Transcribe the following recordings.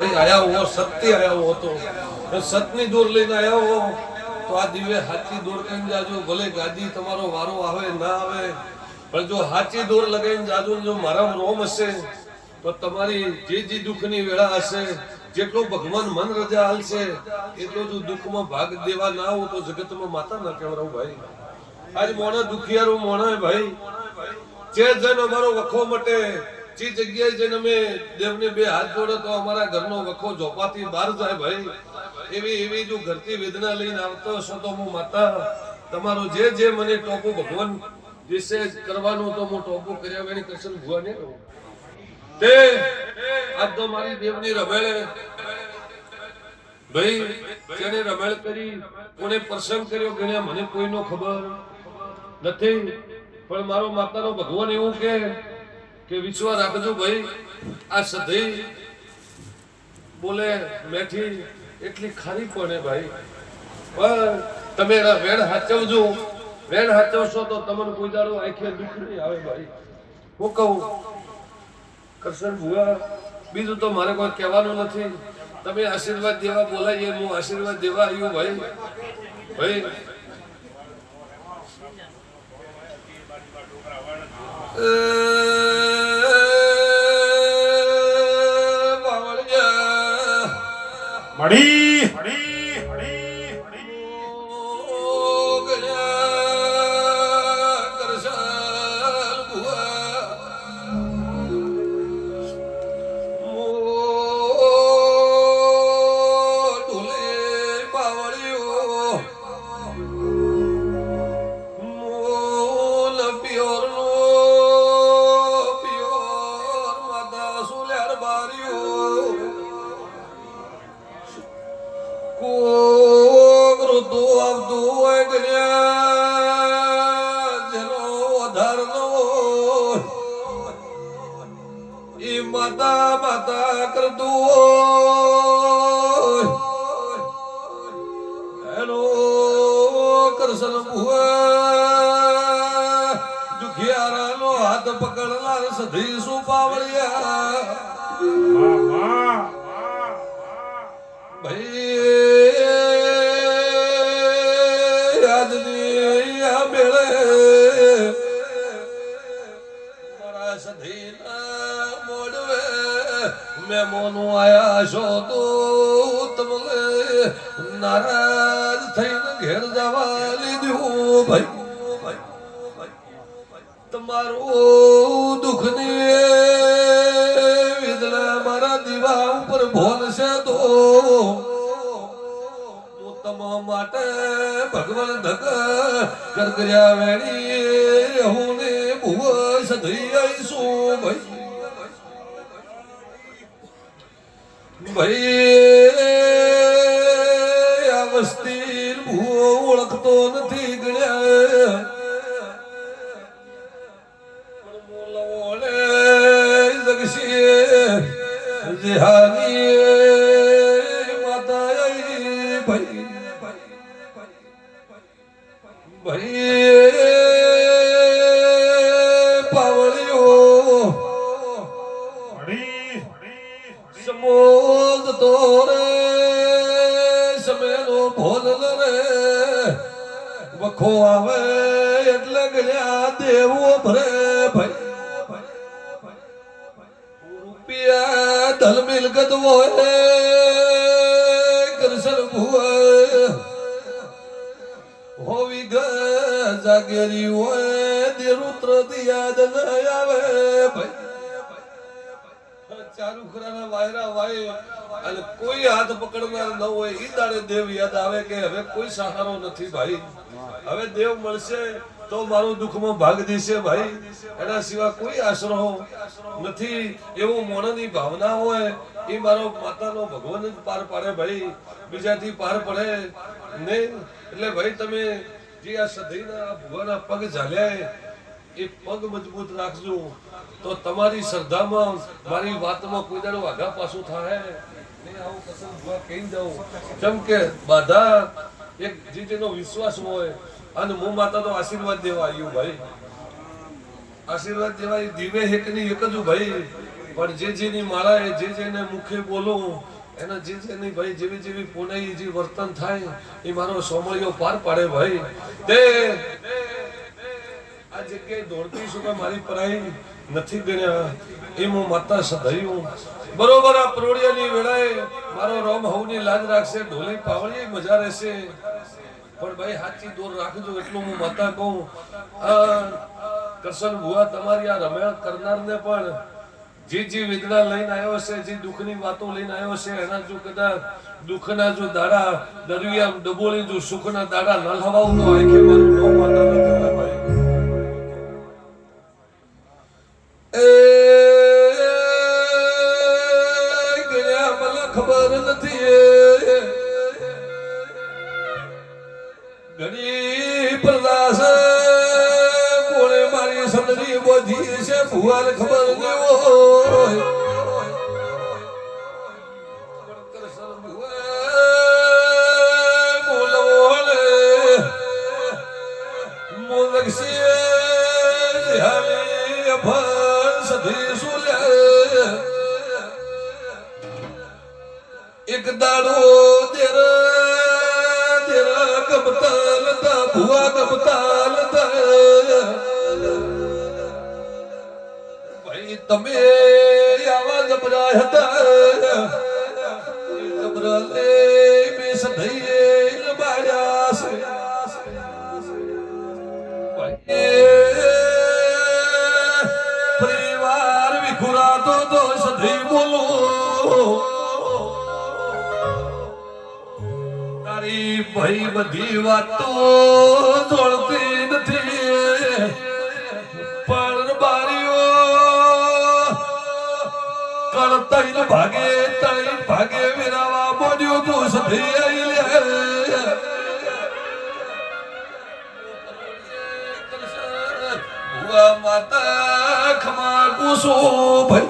આયા સત્ય આયા હો સતની દોર લઈને આયા હો તો આ દિવે હાચી દોર કરીને જાજો. ભલે ગાદી તમારો વારો આવે, ના આવે, પણ જો હાચી દોર લગાવીને જાજો જો મારા રોમ હશે, તો તમારી જે જે દુઃખની વેળા હશે, જેટલો ભગવાન મન રજા હાલશે, એટલો જો દુઃખમાં ભાગ દેવા ના હો તો જગતમાં માતા ના કહેવરાવું ભાઈ. આજ મોણા દુખિયારો મોણા ભાઈ. જે જન અમારો વખો મટે જે જગ્યાએ જઈને અમે દેવને બે હાથ જોડો તો અમારા ઘરનો વખો ઝોપાથી બહાર જાય ભાઈ. એવી એવી જો ઘરથી વેદના લઈને આવતો હશો તો હું માતા, તમારું જે જે મને ટોપું ભગવાન વિશે કરવાનું તો હું ટોપું કર્યા વેણી કૃષ્ણ ભગવાન તે, આજ તો મારી દેવની રમેળે ભાઈ, જેને રમેળ કરી, કોને પ્રસંગ કર્યો ગણ્યા મને કોઈનો ખબર નથી. પણ મારો માતાનો ભગવાન એવું કે કે વિશ્વાસ રાખજો ભાઈ, આ સધી બોલે મેઠી એટલી ખારી પડે ભાઈ. પણ તમે એના વેણ હાચવજો. વેણ હાચવશો તો તમને કોઈ દાડો આંખે દુઃખ આવે ભાઈ. હું કહું, કરશન ભુવા, બીજું તો મારે કોઈ કહેવાનું નથી. તમે આશીર્વાદ દેવા બોલાવીએ હું આશીર્વાદ દેવા આવ્યું ભાઈ. ભાઈ, એ મળી. મળી માતા માતા કરતું હોય. એનો કરશન ભુવા દુખિયારાનો હાથ પકડનાર સધી શું પાવળિયા વાહ વાહ વાહ. ભાઈ મહેમાનો આયા છો તો તમને નારાજ થઈને ઘેર જવા લીધું ભાઈ. તમારું દુઃખની વેદના મારા દીવા ઉપર ભોલશે તો હું તમારા માટે ભગવાન ધક કરકર્યા વેણી હું ને ભુવ સધી આવીશું ભાઈ. ભાઈ વખો આવે એટલે ગણ્યા દેવો ભરે ભાઈ રૂપિયા ધલ મિલકત હોય કરશન ભુવા. હોવી જાગેરી હોય દેરુત્ર યાદ ન આવે. ભાઈ ચારુખરાના વાયરા વાય અને કોઈ હાથ પકડનાર ન હોય એ દાડે દેવ યાદ આવે કે હવે કોઈ સહારો નથી ભાઈ. હવે દેવ મળશે તો મારું દુઃખમાં ભાગ દેશે ભાઈ. એના સિવાય કોઈ આશરો નથી. એવું મોણની ભાવના હોય એ મારો માતાનો ભગવાન જ પાર પાડે ભાઈ. બીજાથી પાર પડે નહીં. એટલે ભાઈ તમે જે આ સદીના ભગવાનના પગ ઝાલ્યા એ પગ મજબૂત રાખજો. તો તમારી શ્રદ્ધામાં મારી વાતમાં કોઈ દાડો આગા પાછું થાય નહીં કે બાધા એક જે વિશ્વાસ હોય અને હું માતા તો આશીર્વાદ દેવા આવ્યું ભાઈ. આશીર્વાદ દેવા દિવે એકની એક જ ભાઈ. પણ જે જેની માળા એ જે જેને મુખે બોલું, એના જે જેની ભાઈ જેવી જેવી પુનાઈ જે વર્તન થાય, એ મારો સોમળિયો પાર પાડે ભાઈ. તે આ જગ્યાએ દોડતી શું મારી પરાઈ નથી ગણ્યા. એ હું માતા સધાયું. બરોબર આ પ્રોડિયાની વેળાએ મારો રોમ હવની લાજ રાખશે, ઢોલી પાવળી મજા રહેશે. પણ ભાઈ હાથી દોર રાખજો, એટલું હું માતા કહું. આ કરશન ભુવા તમારી આ રમેણ કરનારને પણ જે જે વેદના લઈને આવ્યો છે, જે દુઃખની વાતો લઈને આવ્યો છે, એના જો કદાચ દુઃખના જો દાડા દરિયા ડબોળી જો સુખના દાડા ન હવાવું તો આખે મારું ન માતા ઘણી પ્રદાસ કોણે મારી સંદરી બોધી છે ભુવાને ખબર નહીં હોય. પણ કૃષ્ણ ભુવા તેર કબતાલ તા, ભુવા કબતાલ તા. ભાઈ, તમે આવા જબરા હતા. જબરા લે બે સધઈએ લબાડ્યા છે. પરિવાર વિખુરાતો તો સધી બોલો. ભાઈ બધી વાતો જોડતી નથી. પણ બારીઓ કળ તૈન ભાગે તૈન ભાગે વિરાવા બોલ્યો તું સધી આઈ લે. માતા ખમા કુસો ભાઈ.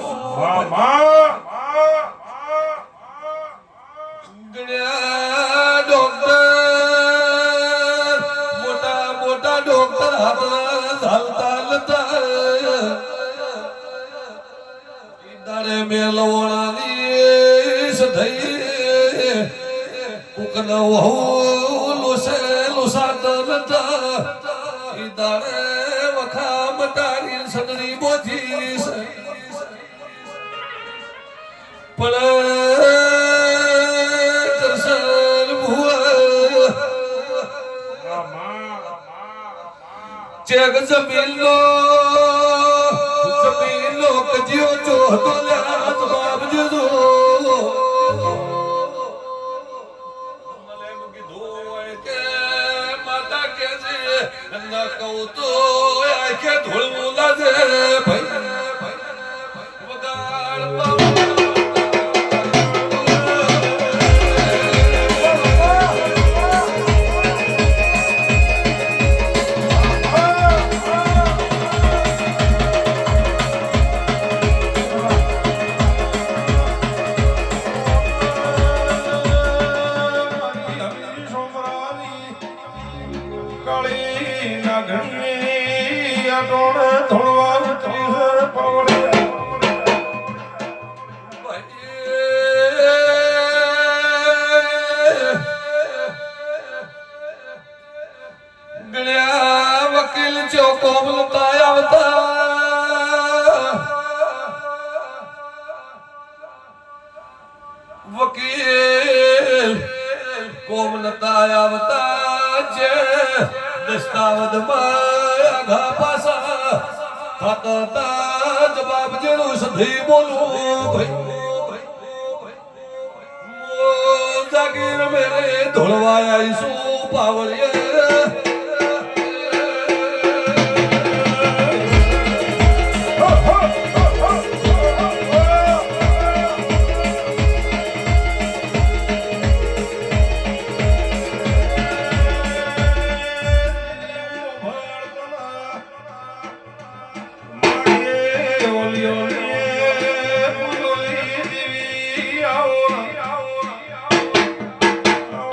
મોટા ડોક્ટર હાથમાં ચાલતા લતા મેલવણાની સધઈ કુકન વહુ લુસે લોસાત લતા ઈ દાડે વખા મટારી સદરી બોધી પણ ચેક જમીનો જમીનો કજિયો જો હતો કાળી નાગણી અટોણ ધોળવા ઉતરી છે પવળે ગણ્યા વકીલ ચોકો બોલતા માં આઘા પાસા. થતા જવાબ જેનું સધી બોલું ભાઈ. જાગીર મેરે ધોળવાયા ઈસુ પાવળીએ.